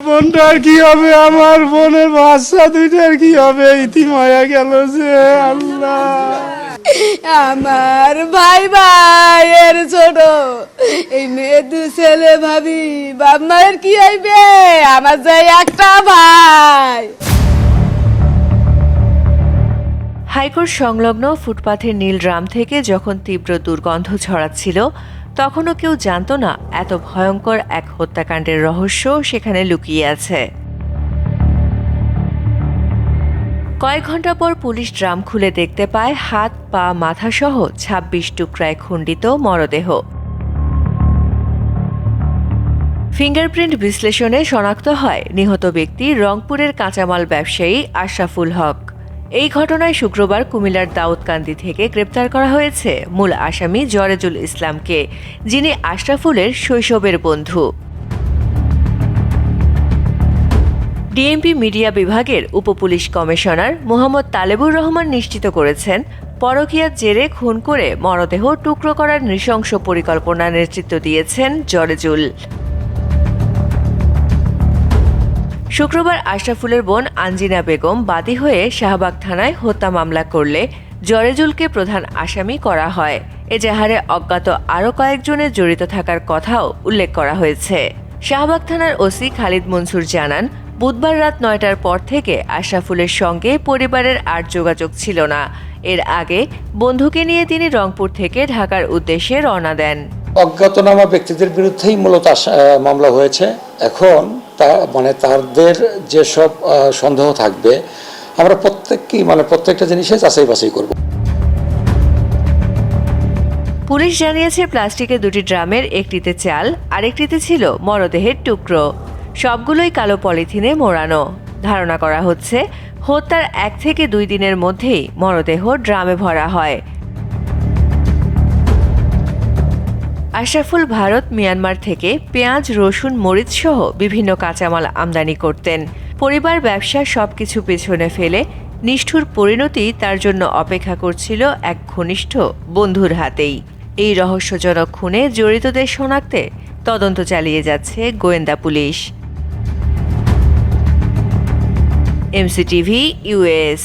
বোনটার কি হবে? আমার বোনের বাচ্চা দুইটার কি হবে? ইতিমায়া গেল যে আল্লাহ। আমার ভাই ভাইয়ের ছোট। এই মেয়ে দু ছেলে ভাবি বাপ মায়ের কি হইবে? আমার যে একটা ভাই। হাইকোর্ট সংলগ্ন ফুটপাথের নীল ড্রাম থেকে যখন তীব্র দুর্গন্ধ ছড়াচ্ছিল তখনও কেউ জানতো না এত ভয়ঙ্কর এক হত্যাকাণ্ডের রহস্য সেখানে লুকিয়ে আছে। কয়েক ঘণ্টা পর পুলিশ ড্রাম খুলে দেখতে পায়, হাত, পা মাথাসহ ছাব্বিশ টুকরায় খণ্ডিত মরদেহ। ফিঙ্গারপ্রিন্ট বিশ্লেষণে শনাক্ত হয়, নিহত ব্যক্তি রংপুরের কাঁচামাল ব্যবসায়ী আশরাফুল হক। এই ঘটনায় শুক্রবার কুমিল্লার দাউদকান্দি থেকে গ্রেপ্তার করা হয়েছে মূল আসামি জরেজুল ইসলামকে, যিনি আশরাফুলের শৈশবের বন্ধু। ডিএমপি মিডিয়া বিভাগের উপপুলিশ কমিশনার মোহাম্মদ তালেবুর রহমান নিশ্চিত করেছেন পরকীয়ার জেরে খুন করে মরদেহ টুকরো করার নৃশংস পরিকল্পনা নেতৃত্ব দিয়েছেন জরেজুল। শুক্রবার আশরাফুলের বোন আঞ্জিনা বেগম বাদী হয়ে শাহবাগ থানায় হত্যা মামলা করলে জরেজুলকে প্রধান আসামি করা হয়। এজাহারে অজ্ঞাত আরও কয়েকজনের জড়িত থাকার কথাও উল্লেখ করা হয়েছে। শাহবাগ থানার ওসি খালিদ মনসুর জানান, বুধবার রাত নয়টার পর থেকে আশরাফুলের সঙ্গে পরিবারের আর যোগাযোগ ছিল না। এর আগে বন্ধুকে নিয়ে তিনি রংপুর থেকে ঢাকার উদ্দেশ্যে রওনা দেন। অজ্ঞাতনামা ব্যক্তিদের বিরুদ্ধেই মূলত মামলা হয়েছে। এখন তা মানে তাদের যেসব সন্দেহ থাকবে, আমরা প্রত্যেককেই মানে প্রত্যেকটা জিনিসে যাচাই বাছাই করব। পুলিশ জানিয়েছে প্লাস্টিকের দুটি ড্রামের একটিতে চাল, আরেকটিতে ছিল মরদেহের টুকরো। সবগুলোই কালো পলিথিনে মোড়ানো। ধারণা করা হচ্ছে, হত্যার এক থেকে দুই দিনের মধ্যেই মরদেহ ড্রামে ভরা হয়। আশরাফুল ভারত মিয়ানমার থেকে পেঁয়াজ, রসুন, মরিচ সহ বিভিন্ন কাঁচামাল আমদানি করতেন। পরিবার, ব্যবসা সবকিছু পেছনে ফেলে নিষ্ঠুর পরিণতি তার জন্য অপেক্ষা করছিল এক ঘনিষ্ঠ বন্ধুর হাতেই। এই রহস্যজনক খুনে জড়িতদের শনাক্তে তদন্ত চালিয়ে যাচ্ছে গোয়েন্দা পুলিশ। MCTV US